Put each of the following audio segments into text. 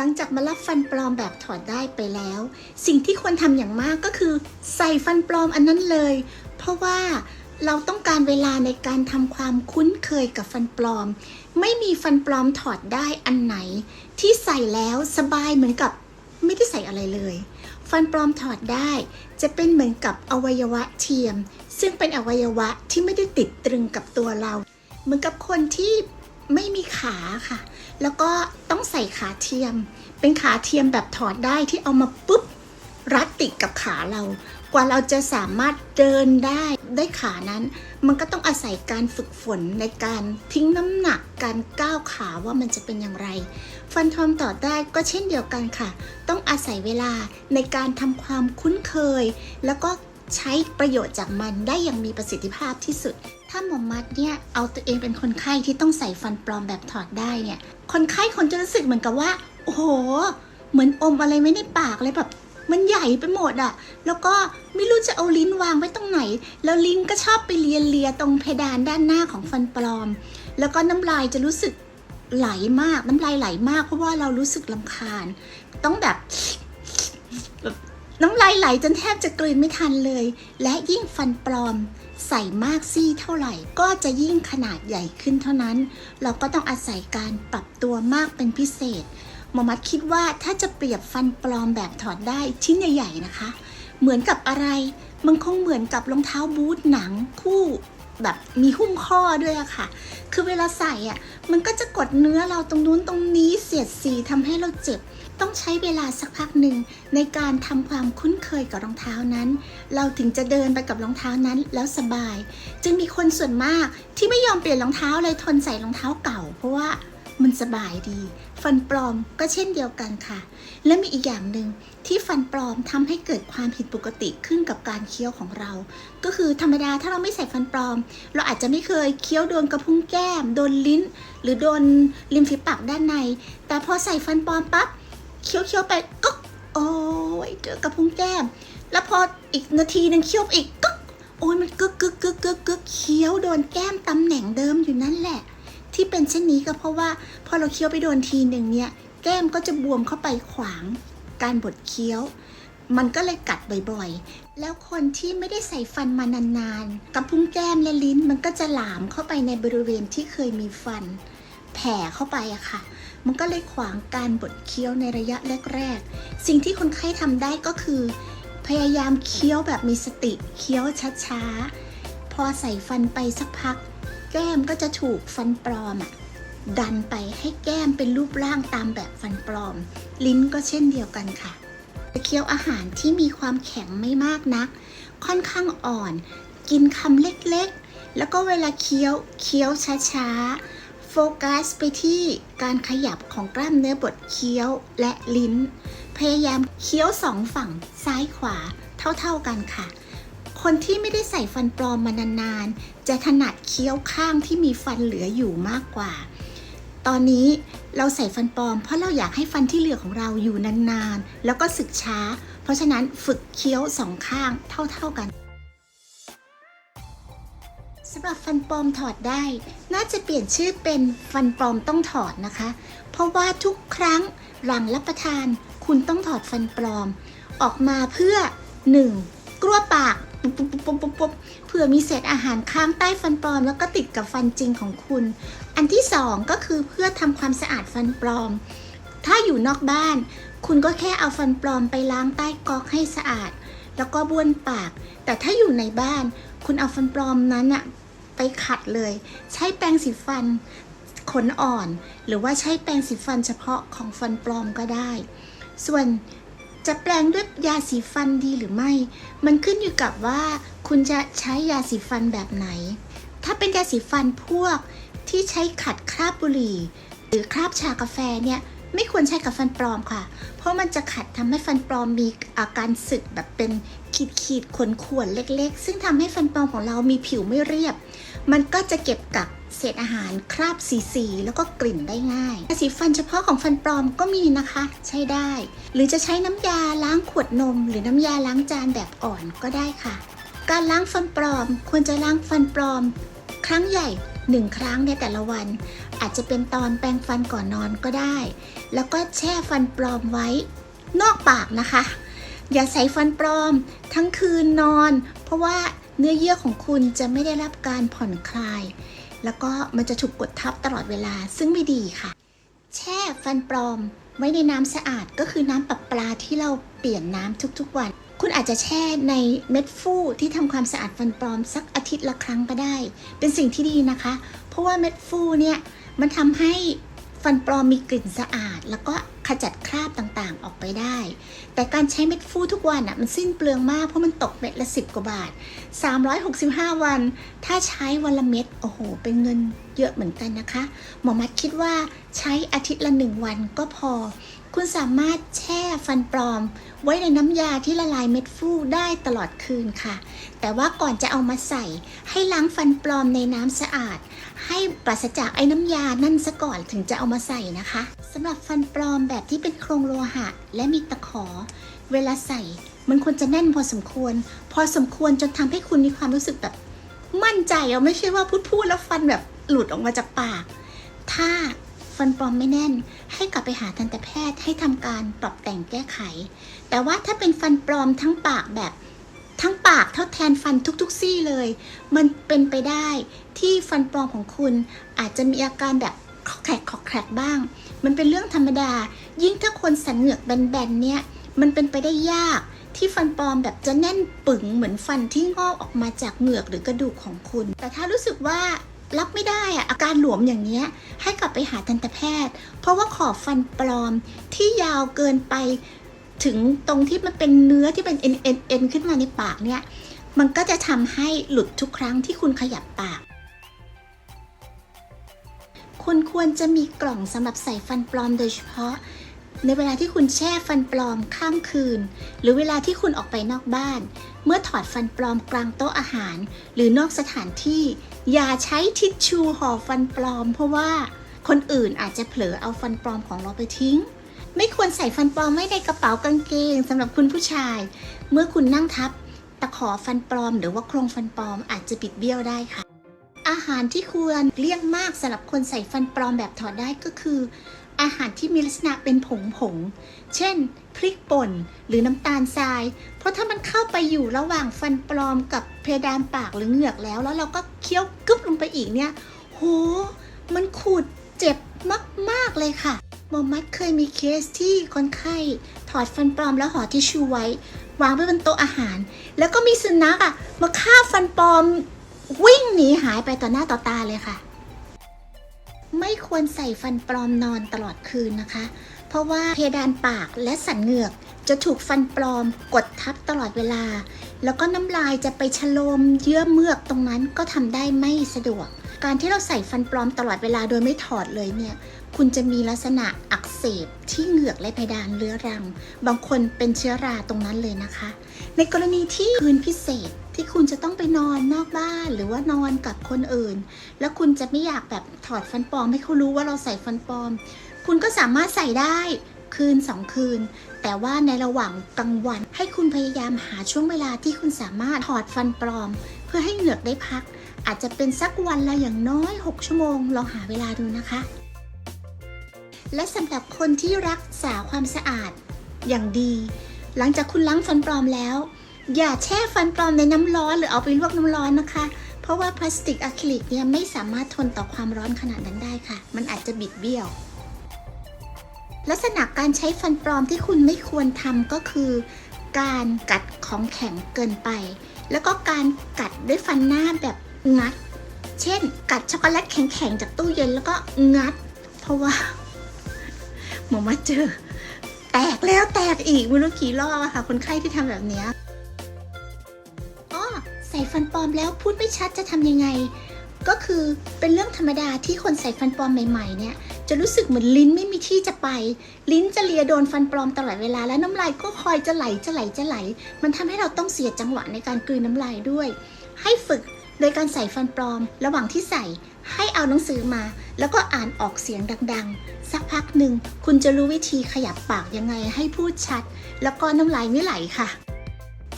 หลังจากมารับฟันปลอมแบบถอดได้ไปแล้ว สิ่งที่ควรทำอย่างมากก็คือ ใส่ฟันปลอมอันนั้นเลย เพราะว่าเราต้องการเวลาในการทำความคุ้นเคยกับฟันปลอม ไม่มีฟันปลอมถอดได้อันไหน ที่ใส่แล้วสบายเหมือนกับไม่ได้ใส่อะไรเลย ฟันปลอมถอดได้จะเป็นเหมือนกับอวัยวะเทียม ซึ่งเป็นอวัยวะที่ไม่ได้ติดตรึงกับตัวเรา เหมือนกับคนที่ไม่มีขาค่ะ แล้วก็ต้องใส่ขาเทียม เป็นขาเทียมแบบถอดได้ที่เอามาปุ๊บรัดติดกับขาเรา กว่าเราจะสามารถเดินได้ได้ขานั้น มันก็ต้องอาศัยการฝึกฝนในการทิ้งน้ำหนักการก้าวขาว่ามันจะเป็นอย่างไร ฟันทอมต่อได้ก็เช่นเดียวกันค่ะ ต้องอาศัยเวลาในการทำความคุ้นเคย แล้วก็ ใช้ประโยชน์จากมันได้อย่างมีประสิทธิภาพที่สุด ถ้าหมอมัดเนี่ยเอาตัวเองเป็นคนไข้ที่ต้องใส่ฟันปลอมแบบถอดได้เนี่ย คนไข้คนจะรู้สึกเหมือนกับว่า โอ้โห เหมือนอมอะไรไม่ในปากเลยแบบมันใหญ่ไปหมดอะแล้วก็ไม่รู้จะเอาลิ้นวางไว้ตรงไหน แล้วลิ้นก็ชอบไปเลียเลียตรงเพดานด้านหน้าของฟันปลอม แล้วก็น้ำลายจะรู้สึกไหลมาก น้ำลายไหลมากเพราะว่าเรารู้สึกลำคาญ ต้องแบบแบบ น้ำลายไหลจนแทบจะกลืนไม่ทันเลย และยิ่งฟันปลอมใส่มากซี่เท่าไหร่ ก็จะยิ่งขนาดใหญ่ขึ้นเท่านั้น เราก็ต้องอาศัยการปรับตัวมากเป็นพิเศษหมอมัดคิดว่าถ้าจะเปรียบฟันปลอมแบบถอดได้ชิ้นใหญ่ๆนะคะ เหมือนกับอะไร มันคงเหมือนกับรองเท้าบูทหนังคู่แบบมีหุ้มข้อด้วยอะค่ะ คือเวลาใส่อะมันก็จะกดเนื้อเราตรงนู้นตรงนี้เสียดสีทำให้เราเจ็บ ต้องใช้เวลาสักพักหนึ่งในการทำความคุ้นเคยกับรองเท้านั้น เราถึงจะเดินไปกับรองเท้านั้นแล้วสบาย จึงมีคนส่วนมากที่ไม่ยอมเปลี่ยนรองเท้าเลยทนใส่รองเท้าเก่า เพราะว่ามันสบายดี ฟันปลอมก็เช่นเดียวกันค่ะ และมีอีกอย่างหนึ่งที่ฟันปลอมทำให้เกิดความผิดปกติขึ้นกับการเคี้ยวของเรา ก็คือธรรมดาถ้าเราไม่ใส่ฟันปลอม เราอาจจะไม่เคยเคี้ยวโดนกระพุ้งแก้ม โดนลิ้น หรือโดนริมฝีปากด้านใน แต่พอใส่ฟันปลอมปั๊บ เคี้ยวเคี้ยวไปก็โอ้ยเจอกระพุ้งแก้ม แล้วพออีกนาทีหนึ่งเคี้ยวอีกก็โอ้ยมันกึกกึกกึกกึกกึกเคี้ยวโดนแก้มตำแหน่งเดิมอยู่นั่นแหละ ที่เป็นเช่นนี้ก็เพราะว่าพอเราเคี้ยวไปโดนทีหนึ่งเนี่ย แก้มก็จะบวมเข้าไปขวางการบดเคี้ยว มันก็เลยกัดบ่อยๆ แล้วคนที่ไม่ได้ใส่ฟันมานานๆกระพุ้งแก้มและลิ้นมันก็จะหลามเข้าไปในบริเวณที่เคยมีฟัน แผ่เข้าไปอะค่ะ มันก็เลยขวางการบดเคี้ยวในระยะแรกๆ สิ่งที่คนไข้ทำได้ก็คือ พยายามเคี้ยวแบบมีสติ เคี้ยวช้าๆ พอใส่ฟันไปสักพัก แก้มก็จะถูกฟันปลอมอะดันไปให้แก้มเป็นรูปร่างตามแบบฟันปลอม ลิ้นก็เช่นเดียวกันค่ะจะเคี้ยวอาหารที่มีความแข็งไม่มากนัก ค่อนข้างอ่อน กินคำเล็กๆ แล้วก็เวลาเคี้ยวเคี้ยวช้าๆ กัสไปที่การขยับของกล้ามเนื้อบดเคี้ยวและลิ้น พยายามเคี้ยวสองฝั่งซ้ายขวาเท่า ๆกันค่ะ คนที่ไม่ได้ใส่ฟันปลอมมานานๆ จะถนัดเคี้ยวข้างที่มีฟันเหลืออยู่มากกว่า ตอนนี้เราใส่ฟันปลอม เพราะเราอยากให้ฟันที่เหลือของเราอยู่นานๆ แล้วก็สึกช้า เพราะฉะนั้นฝึกเคี้ยวสองข้างเท่า ๆกันำหรับฟันปลอมถอดได้ น่าจะเปลี่ยนชื่อเป็นฟันปลอมต้องถอดนะคะ เพราะว่าทุกครั้งหลังรับประทาน คุณต้องถอดฟันปลอม ออกมาเพื่อ 1. กลัวปากปุ๊บเผื่อมีเศษอาหารค้างใต้ฟันปลอม แล้วก็ติดกับฟันจริงของคุณ อันที่ 2 ก็คือเพื่อทำความสะอาดฟันปลอม ถ้าอยู่นอกบ้าน คุณก็แค่เอาฟันปลอมไปล้างใต้ก๊อกให้สะอาด แล้วก็บ้วนปาก แต่ถ้าอยู่ในบ้าน คุณเอาฟันปลอมนั้นอะ ไปขัดเลย ใช้แปรงสีฟันขนอ่อน หรือว่าใช้แปรงสีฟันเฉพาะของฟันปลอมก็ได้ ส่วนจะแปรงด้วยยาสีฟันดีหรือไม่ มันขึ้นอยู่กับว่าคุณจะใช้ยาสีฟันแบบไหน ถ้าเป็นยาสีฟันพวกที่ใช้ขัดคราบบุหรี่ หรือคราบชากาแฟเนี่ย ไม่ควรใช้กับฟันปลอมค่ะ เพราะมันจะขัดทำให้ฟันปลอมมีอาการสึกแบบเป็นขีดขีดขนข่วนเล็ก ๆ ซึ่งทำให้ฟันปลอมของเรามีผิวไม่เรียบ มันก็จะเก็บกับเศษอาหารคราบสีๆแล้วก็กลิ่นได้ง่ายสีฟันเฉพาะของฟันปลอมก็มีนะคะ ใช้ได้ หรือจะใช้น้ำยาล้างขวดนม หรือน้ำยาล้างจานแบบอ่อนก็ได้ค่ะ การล้างฟันปลอม ควรจะล้างฟันปลอม ครั้งใหญ่หนึ่งครั้งในแต่ละวัน อาจจะเป็นตอนแปรงฟันก่อนนอนก็ได้ แล้วก็แช่ฟันปลอมไว้ นอกปากนะคะ อย่าใส่ฟันปลอมทั้งคืนนอน เพราะว่าเนื้อเยื่อของคุณจะไม่ได้รับการผ่อนคลาย แล้วก็มันจะถูกกดทับตลอดเวลาซึ่งไม่ดีค่ะ แช่ฟันปลอมไว้ในน้ำสะอาดก็คือน้ำประปลาที่เราเปลี่ยนน้ำทุกๆวัน คุณอาจจะแช่ในเม็ดฟูที่ทำความสะอาดฟันปลอมสักอาทิตย์ละครั้งก็ได้ เป็นสิ่งที่ดีนะคะ เพราะว่าเม็ดฟูเนี่ย มันทำให้ฟันปลอมมีกลิ่นสะอาด แล้วก็ขจัดคราบต่างๆออกไปได้ แต่การใช้เม็ดฟูทุกวันอะมันสิ้นเปลืองมากเพราะมันตกเม็ดละ 10 กว่าบาท 365 วัน ถ้าใช้วันละเม็ดโอ้โห เป็นเงินเยอะเหมือนกันนะคะ หมอมัดคิดว่าใช้อาทิตย์ละหนึ่งวันก็พอ คุณสามารถแช่ฟันปลอม ไว้ในน้ำยาที่ละลายเม็ดฟูได้ตลอดคืนค่ะ แต่ว่าก่อนจะเอามาใส่ให้ล้างฟันปลอมในน้ำสะอาด ให้ปราศจากไอ้น้ำยานั่นซะก่อนถึงจะเอามาใส่นะคะสำหรับฟันปลอมแบบที่เป็นโครงโลหะ และมีตะขอ เวลาใส่ มันควรจะแน่นพอสมควร พอสมควรจนทำให้คุณมีความรู้สึกแบบ มั่นใจเอาไม่ใช่ว่าพูดพูดแล้วฟันแบบหลุดออกมาจากปาก ถ้าฟันปลอมไม่แน่น ให้กลับไปหาทันตแพทย์ให้ทำการปรับแต่งแก้ไข แต่ว่าถ้าเป็นฟันปลอมทั้งปากแบบทั้งปากเท่าแทนฟันทุกๆซี่เลย มันเป็นไปได้ที่ฟันปลอมของคุณอาจจะมีอาการแบบขอแขกขอกแขกบ้าง มันเป็นเรื่องธรรมดา ยิ่งถ้าคนสันเหงือกแบนๆเนี่ย มันเป็นไปได้ยากที่ฟันปลอมแบบจะแน่นปึงเหมือนฟันที่งอกออกมาจากเหงือกหรือกระดูกของคุณ แต่ถ้ารู้สึกว่า รับไม่ได้อะอาการหลวมอย่างเนี้ยให้กลับไปหาทันตแพทย์ เพราะว่าขอบฟันปลอมที่ยาวเกินไป ถึงตรงที่มันเป็นเนื้อที่เป็นเอ็นเอ็นเอ็นขึ้นมาในปากเนี่ยมันก็จะทำให้หลุดทุกครั้งที่คุณขยับปาก คุณควรจะมีกล่องสำหรับใส่ฟันปลอมโดยเฉพาะ ในเวลาที่คุณแช่ฟันปลอมข้ามคืน หรือเวลาที่คุณออกไปนอกบ้าน เมื่อถอดฟันปลอมกลางโต๊ะอาหาร หรือนอกสถานที่ อย่าใช้ทิชชูห่อฟันปลอม เพราะว่าคนอื่นอาจจะเผลอเอาฟันปลอมของเราไปทิ้ง ไม่ควรใส่ฟันปลอมไว้ในกระเป๋ากางเกงสำหรับคุณผู้ชาย เมื่อคุณนั่งทับตะขอฟันปลอม หรือว่าโครงฟันปลอมอาจจะบิดเบี้ยวได้ค่ะ อาหารที่ควรเลี่ยงมากสำหรับคนใส่ฟันปลอมแบบถอดได้ก็คือ อาหารที่มีลักษณะเป็นผงผงๆเช่น พริกป่นหรือน้ำตาลทราย เพราะถ้ามันเข้าไปอยู่ระหว่างฟันปลอมกับเพดานปากหรือเหงือกแล้ว แล้วเราก็เคี้ยวกึบลงไปอีกเนี่ย โห มันขูดเจ็บมาก ๆ เลยค่ะหมอมัดเคยมีเคสที่คนไข้ถอดฟันปลอมแล้วห่อทิชชู่ไว้ วางไว้บนโต๊ะอาหาร แล้วก็มีสุนัขอะมาคาฟันปลอมวิ่งหนีหายไปต่อหน้าต่อตาเลยค่ะ ไม่ควรใส่ฟันปลอมนอนตลอดคืนนะคะ เพราะว่าเพดานปากและสันเหงือกจะถูกฟันปลอมกดทับตลอดเวลา แล้วก็น้ำลายจะไปชโลมเยื่อเมือกตรงนั้นก็ทำได้ไม่สะดวก การที่เราใส่ฟันปลอมตลอดเวลาโดยไม่ถอดเลยเนี่ย คุณจะมีลักษณะอักเสบที่เหงือกและเพดานเรื้อรัง บางคนเป็นเชื้อราตรงนั้นเลยนะคะ ในกรณีที่คืนพิเศษที่คุณจะต้องไปนอนนอกบ้านหรือว่านอนกับคนอื่น แล้วคุณจะไม่อยากแบบถอดฟันปลอมให้เขารู้ว่าเราใส่ฟันปลอม คุณก็สามารถใส่ได้คืนสองคืน แต่ว่าในระหว่างกลางวัน ให้คุณพยายามหาช่วงเวลาที่คุณสามารถถอดฟันปลอม เพื่อให้เหงือกได้พัก อาจจะเป็นสักวันละอย่างน้อย 6 ชั่วโมง ลองหาเวลาดูนะคะ และสำหรับคนที่รักษาความสะอาดอย่างดี หลังจากคุณล้างฟันปลอมแล้ว อย่าแช่ฟันปลอมในน้ำร้อนหรือเอาไปลวกน้ำร้อนนะคะ เพราะว่าพลาสติกอะคริลิกเนี่ยไม่สามารถทนต่อความร้อนขนาดนั้นได้ค่ะ มันอาจจะบิดเบี้ยว ลักษณะการใช้ฟันปลอมที่คุณไม่ควรทำก็คือ การกัดของแข็งเกินไป แล้วก็การกัดด้วยฟันหน้าแบบงัด เช่น กัดช็อกโกแลตแข็งๆจากตู้เย็นแล้วก็งัด เพราะว่าหมอมาเจอ แตกแล้วแตกอีกไม่รู้กี่รอบอค่ะ คนไข้ที่ทำแบบนี้อ้อใส่ฟันปลอมแล้วพูดไม่ชัดจะทำยังไง ก็คือเป็นเรื่องธรรมดาที่คนใส่ฟันปลอมใหม่ ๆ เนี่ย จะรู้สึกเหมือนลิ้นไม่มีที่จะไป ลิ้นจะเลียโดนฟันปลอมตลอดเวลา และน้ำลายก็คอยจะไหลจะไหลจะไหล มันทำให้เราต้องเสียจังหวะในการกลืนน้ำลายด้วย ให้ฝึกโดยการใส่ฟันปลอม ระหว่างที่ใส่ให้เอาหนังสือมา แล้วก็อ่านออกเสียงดังๆ สักพักหนึ่งคุณจะรู้วิธีขยับปากยังไงให้พูดชัด แล้วก็น้ำลายไม่ไหลค่ะ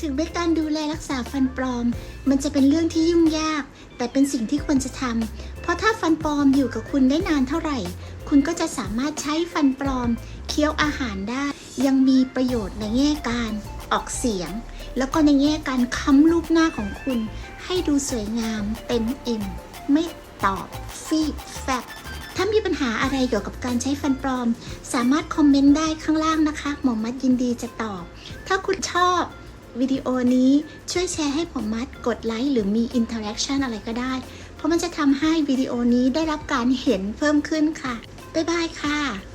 ถึงแม้การดูแลรักษาฟันปลอม มันจะเป็นเรื่องที่ยุ่งยาก แต่เป็นสิ่งที่ควรจะทำเพราะถ้าฟันปลอมอยู่กับคุณได้นานเท่าไหร่ คุณก็จะสามารถใช้ฟันปลอม เคี้ยวอาหารได้ ยังมีประโยชน์ในแง่การออกเสียง แล้วก็ในแง่การค้ำรูปหน้าของคุณ ให้ดูสวยงามเต็มอิ่ม ไม่ตอบฟีบแฟบถ้ามีปัญหาอะไรเกี่ยวกับการใช้ฟันปลอม สามารถคอมเมนต์ได้ข้างล่างนะคะ หมอมัดยินดีจะตอบ ถ้าคุณชอบ วิดีโอนี้ช่วยแชร์ให้ผมมัดกดไลค์หรือมีอินเทอร์แอคชั่นอะไรก็ได้ เพราะมันจะทำให้วิดีโอนี้ได้รับการเห็นเพิ่มขึ้นค่ะ บ๊ายบายค่ะ